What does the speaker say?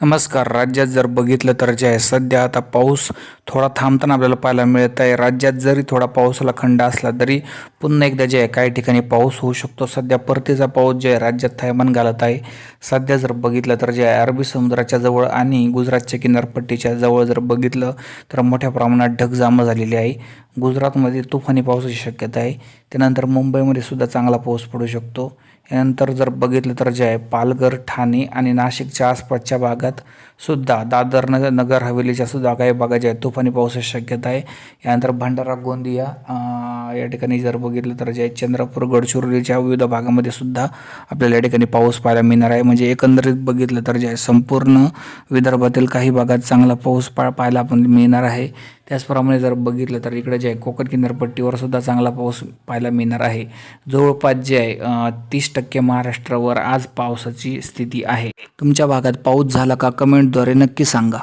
नमस्कार. राज्यात जर बघितलं तर जे आहे सध्या आता पाऊस थोडा थांबताना आपल्याला पाहायला मिळत आहे राज्यात जरी थोडा पावसाला खंड असला तरी पुन्हा एकदा जे आहे काही ठिकाणी पाऊस होऊ शकतो. सध्या परतीचा पाऊस जे आहे राज्यात थैमान घालत आहे. सध्या जर बघितलं तर जे आहे अरबी समुद्राच्या जवळ आणि गुजरातच्या किनारपट्टीच्या जवळ जर बघितलं तर मोठ्या प्रमाणात ढगजामा झालेली आहे. गुजरातमध्ये तुफानी पावसाची शक्यता आहे. त्यानंतर मुंबईमध्ये सुद्धा चांगला पाऊस पडू शकतो. यानंतर जर बघितलं तर जे आहे पालघर ठाणे आणि नाशिकच्या आसपासच्या भागात सुद्धा दादर नगर नगर हवेलीच्या सुद्धा काही भागात जे आहे तुफानी पावसाची शक्यता आहे. यानंतर भंडारा गोंदिया या ठिकाणी जर बघितलं तर जे चंद्रपूर गडचिरोलीच्या विविध भागामध्ये सुद्धा आपल्याला या ठिकाणी पाऊस पाहायला मिळणार आहे. म्हणजे एकंदरीत बघितलं तर जे आहे संपूर्ण विदर्भातील काही भागात चांगला पाऊस पा पाहायला आपण मिळणार आहे. त्याचप्रमाणे जर बघितलं तर इकडे जे आहे कोकण किनारपट्टीवर सुद्धा चांगला पाऊस पाहायला मिळणार आहे. जवळपास जे आहे तीस टक्के महाराष्ट्रावर आज पावसाची स्थिती आहे. तुमच्या भागात पाऊस झाला का? कमेंटद्वारे नक्की सांगा.